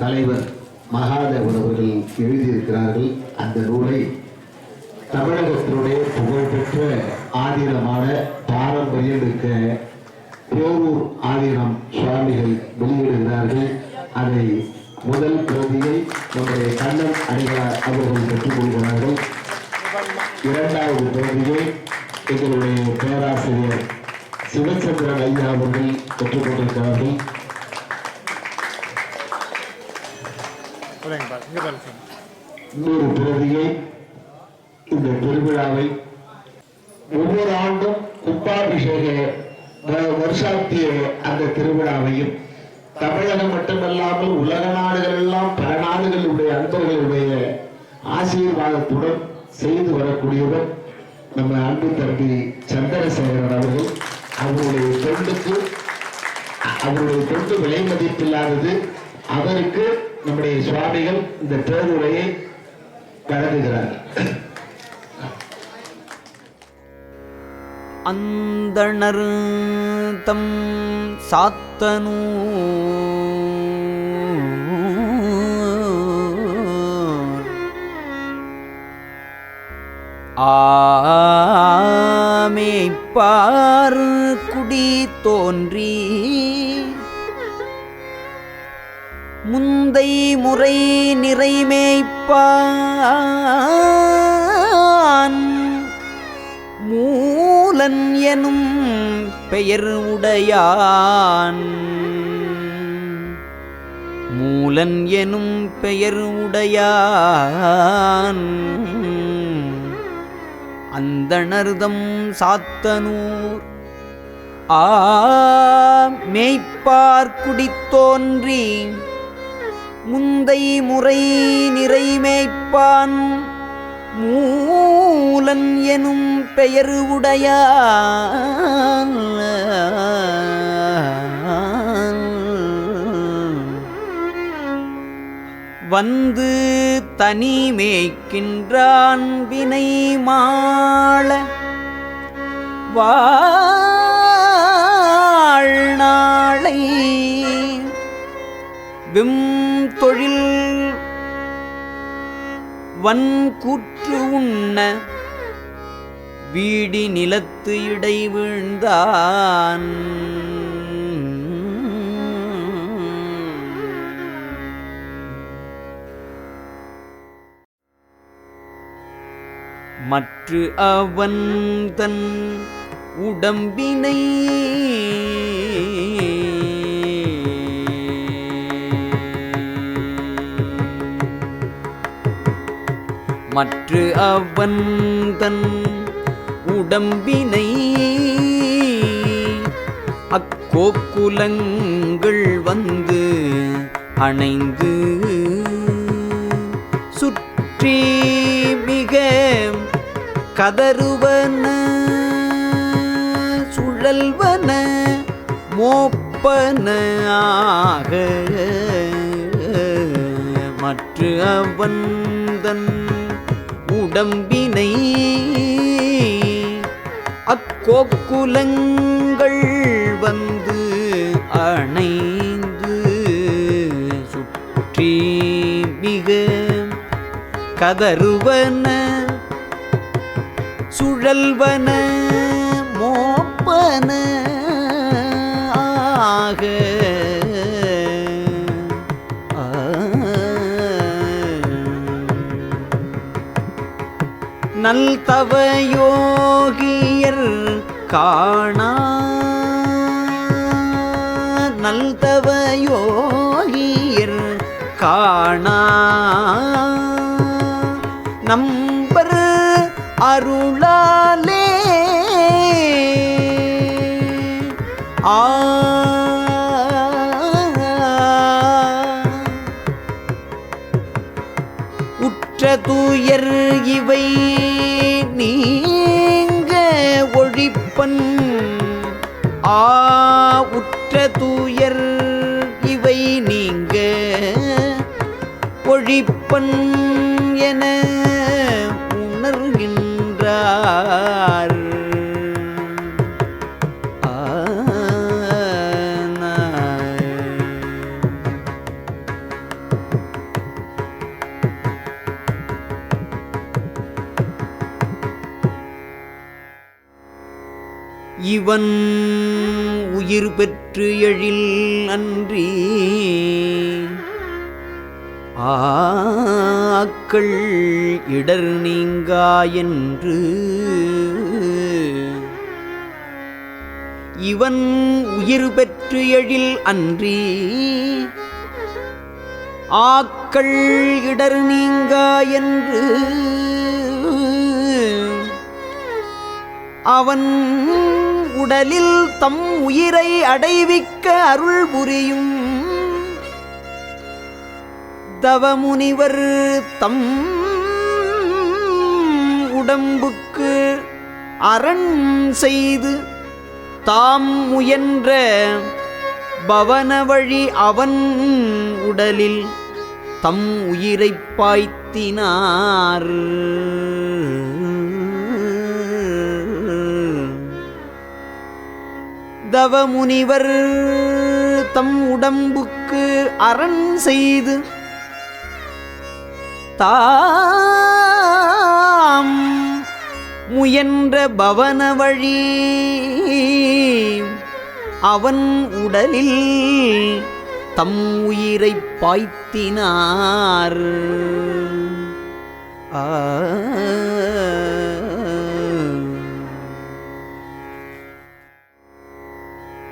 தலைவர் மகாதேவன் அவர்கள் எழுதியிருக்கிறார்கள் அந்த நூலை. தமிழகத்தினுடைய புகழ்பெற்ற ஆதீனமான பாரம்பரியமிக்க பேரூர் ஆதீனம் சுவாமிகள் வெளியிடுகிறார்கள். அதை முதல் பிரதியை நம்முடைய கண்ணன் அடிகளார் அவர்கள் பெற்றுக்கொள்கிறார்கள். இரண்டாவது பிரதியை எங்களுடைய பேராசிரியர் சிவச்சந்திரன் ஐயா அவர்கள் பெற்றுக் கொண்டிருக்கிறார்கள் இன்னொரு பிரதியை இந்த திருவிழாவை ஒவ்வொரு ஆண்டும் கும்பாபிஷேக வருஷாப்திய அந்த திருவிழாவையும் தமிழகம் மட்டுமல்லாமல் உலக நாடுகள் எல்லாம் பல நாடுகளுடைய அன்பர்களுடைய ஆசீர்வாதத்துடன் செய்து வரக்கூடியவர் நம்ம அன்பு தம்பி சந்திரசேகரன் அவர்கள். அவருடைய தொண்டுக்கு அவருடைய தொண்டு விலை மதிப்பில்லாதது. அவருக்கு நம்முடைய சுவாமிகள் இந்த பேருரையை வழங்குகிறார்கள் அந்தணர் தம் சாத்தனூ. ஆமேப்பார் குடி தோன்றி சிந்தை முறை நிறைமேய்ப்பான். மூலன் எனும் பெயர் உடையான். மூலன் எனும் பெயர் உடையான். அந்தணர்தம் சாத்தனூர் ஆ மேய்ப்பார் குடித்தோன்றி முந்தை முறை நிறைமேய்ப்பான். மூலன் எனும் பெயரு உடையான். வந்து தனி மேய்க்கின்றான் வினை மாள. வாழ்நாளை வெம் தொழில் வன்கூற்று உண்ண வீடி நிலத்து இடை வீழ்ந்தான். மற்று அவன் தன் உடம்பினை மற்று அவன் தன் உடம்பினை அக்கோக்குலங்கள் வந்து அணைந்து சுற்றி மிக கதறுவன சுழல்வன மோப்பனாக மற்ற அவன் தன் உடம்பினை அக்கோக்குலங்கள் வந்து அணைந்து சுற்றி மிக கதறுவன சுழல்வன மோப்பன நல் யோகியர் காணா. நல் யோகியர் காணா. நம்பர் அருளாலே. ஆ துயர் இவை. நீங்க ஒழிப்பன். ஆ உற்ற தூயர் இவை. நீங்க ஒழிப்பன். இவன் உயிர் பெற்று எழில் அன்றி ஆக்கள் இடர் நீங்கா என்று இவன் உயிர் பெற்று எழில் அன்றி ஆக்கள் இடர் நீங்கா என்று அவன் உடலில் தம் உயிரை அடைவிக்க அருள் புரியும். தவமுனிவர் தம் உடம்புக்கு அரண் செய்து தாம் முயன்ற பவன வழி அவன் உடலில் தம் உயிரைப் பாய்த்தினார். தவமுனிவர் தம் உடம்புக்கு அரண் செய்து தாம் முயன்ற பவன வழி அவன் உடலில் தம் உயிரைப் பாய்த்தினார். ஆ.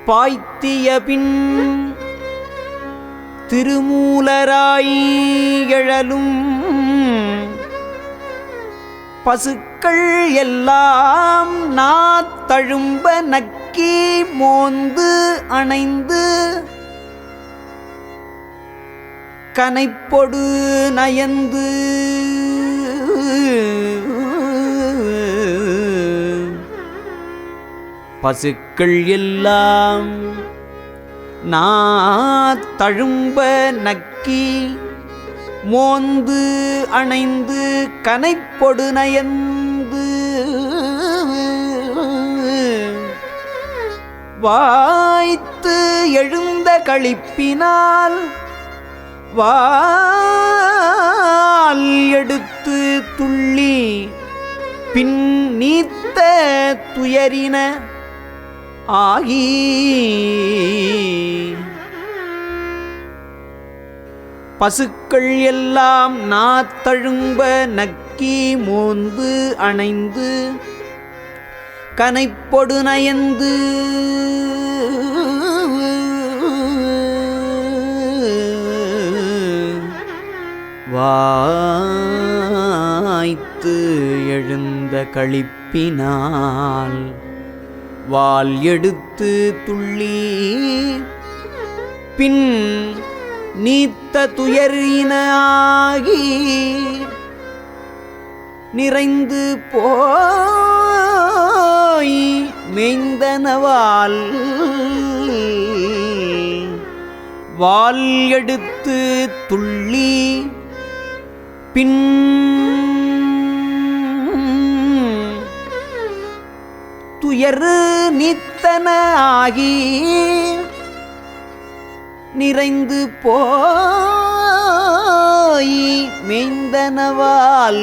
பாய்த்திய பின் திருமூலராய் எழலும். பசுக்கள் எல்லாம் நாத்தழும்ப நக்கி மோந்து அணைந்து. கனைப்பொடு நயந்து. பசுக்கள் எல்லாம் நாத்தழும்ப நக்கி மோந்து அணைந்து கனைப்பொடு நயந்து வாய்த்து எழுந்த கழிப்பினால் வால் எடுத்து துள்ளி பின் நீத்த துயரின ஆகி. பசுக்கள் எல்லாம் நாத்தழும்ப நக்கி மோந்து அணைந்து கனைப்பொடு நயந்து. வாய்த்து எழுந்த களிப்பினால் வால் எடுத்து துள்ளி. பின் நீத்த துயரினாகி நிறைந்து போய் மெய்ந்தனவால் வால் எடுத்து துள்ளி. பின் துயர் நித்தன ஆகி நிறைந்து போய் மெய்ந்தனவால்.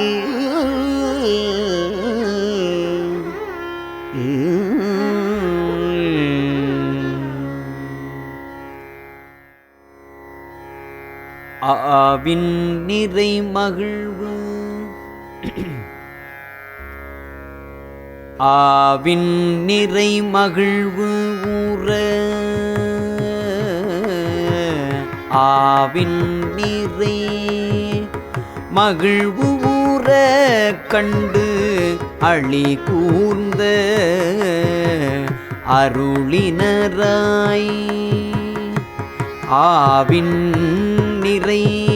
ஆவின் நிறை மகிழ்வு ஆவின் நிறை மகிழ்வு ஊற. ஆவின் நிறை மகிழ்வு ஊற கண்டு அழி கூர்ந்த அருளினராய். ஆவின் நிறை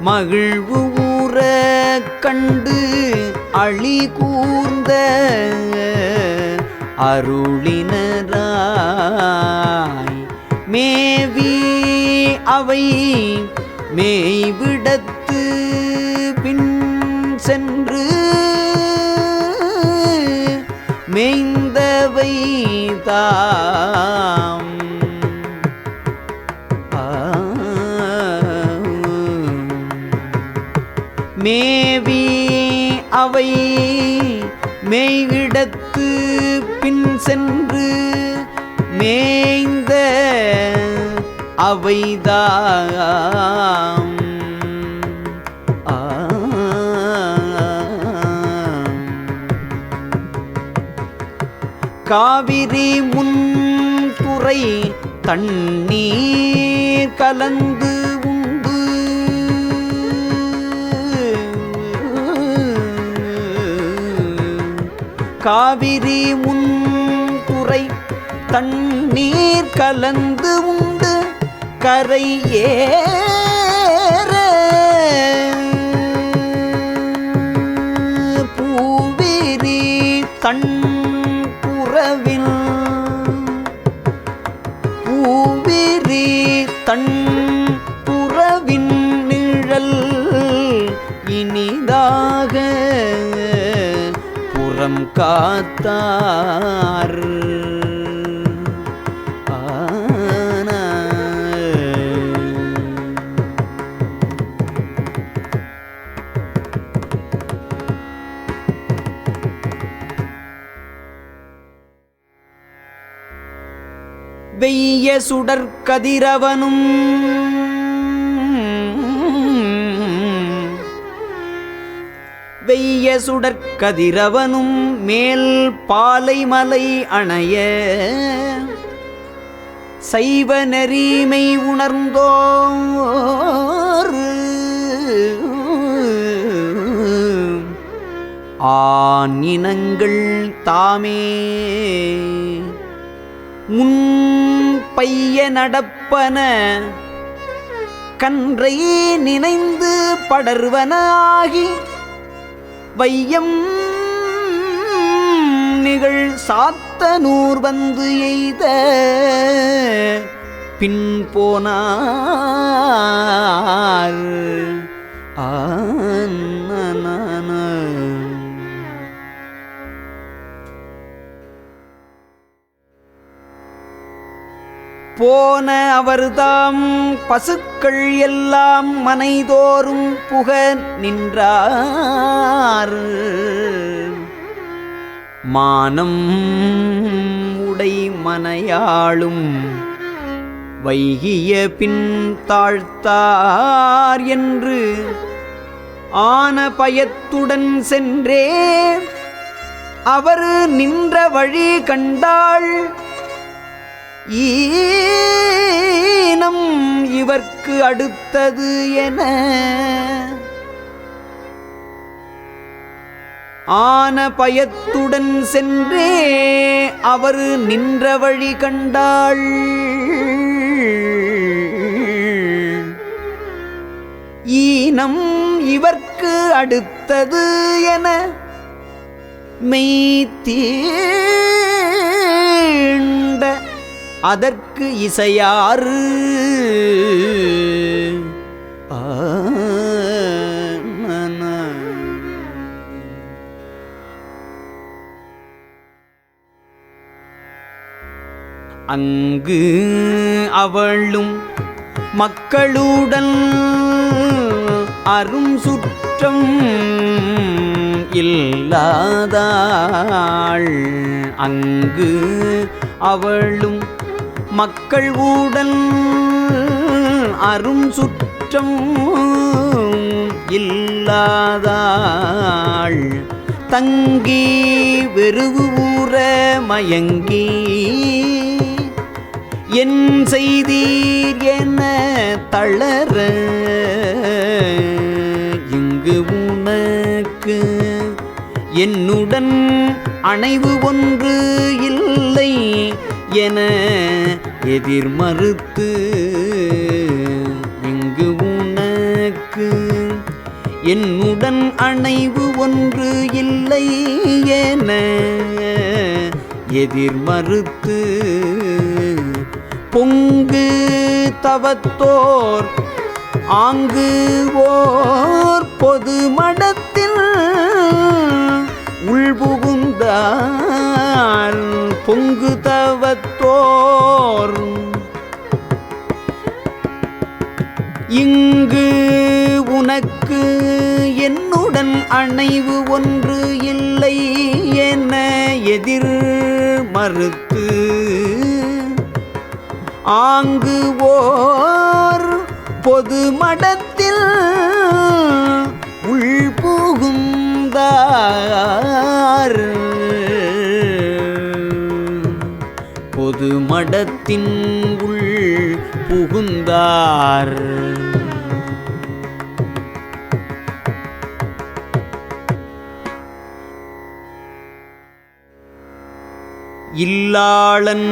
மகிழ்வு ஊற கண்டு அழி கூர்ந்த அருளினராய். மேவி அவை மேய்விடத்து பின் சென்று மேய்ந்தவை தாம் மேவி அவை மெய்விடத்து பின் சென்று மேய்ந்த அவைதாம். காவிரி முன் துறை தண்ணீர் கலந்து காவிரி முன்துறை தண்ணீர் கலந்து உண்டு கரை ஏற. பூவிரி தன் புறவில் பூவிரி தன் புறவின் நிழல் இனிதாக. புறம் காத்தார். வெய்ய சுடற்கதிரவனும் சுடற்கதிரவனும் சுடர் கதிரவனும் மேல் பாலை மலை அணைய. சைவ நெறிமை உணர்ந்தோர். ஆண் இனங்கள் தாமே. முன் பைய நடப்பன. கன்றை நினைந்து படர்வனாகி வையம் நிகழ் சாத்த நூர் வந்து எய்த பின் போனார். ஆன போன அவர்தாம் பசுக்கள் எல்லாம் மனைதோறும் புக நின்றார். மானம் உடை மனையாளும் வைகிய பின் தாழ்த்தார் என்று ஆன பயத்துடன் சென்றே. அவர் நின்ற வழி கண்டாள். ஈனம் இவர்க்கு அடுத்தது என. ஆன பயத்துடன் சென்றே அவர் நின்ற வழி கண்டாள். ஈனம் இவர்க்கு அடுத்தது என மெய்த்தீண்ட அதற்கு இசையாறு. அங்கு அவளும் மக்களுடன் அரும் சுற்றம் இல்லாதாள். அங்கு அவளும் மக்கள் ஊடல் அரும் சுற்றம் இல்லாதாள். தங்கி வெறுவு ஊற மயங்கி. என் செய்தீர் என தளர இங்கு உனக்கு என்னுடன் அணைவு ஒன்று இல்லை. என எதிர் மறுத்து இங்கு உனக்கு என்னுடன் அணைவு ஒன்று இல்லை என எதிர் மறுத்து பொங்கு தவத்தோர் ஆங்கு ஓர் பொது மடத்தில் உள்புகுந்தார் பொங்கு தவத்தோர் இங்கு உனக்கு என்னுடன் அணைவு ஒன்று இல்லை என எதிர் மறுத்து ஆங்கு ஓர் பொது மடத்தில் உள்புகுந்தார் பொது மடத்தின் உள் புகுந்தார். இல்லாளன்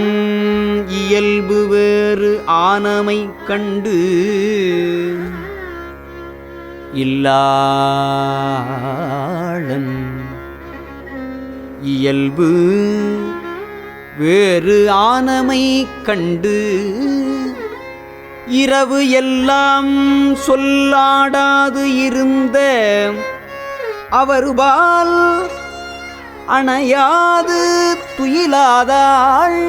இயல்பு வேறு ஆனமை கண்டு இல்லாளன் இயல்பு வேறு ஆனமை கண்டு இரவு எல்லாம் சொல்லாடாது இருந்த அவருபால் அணையாது துயிலாதாள்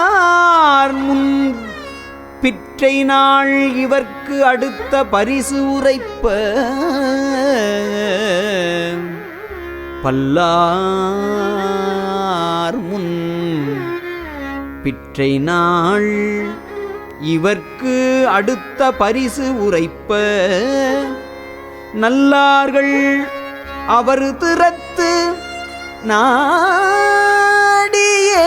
பல்லார் முன் பிற்றை நாள் இவர்க்கு அடுத்த பரிசு உரைப்ப பல்லார் முன் பிற்றை நாள் இவர்க்கு அடுத்த பரிசு உரைப்ப. நல்லார்கள் அவர் திறத்து நாடியே.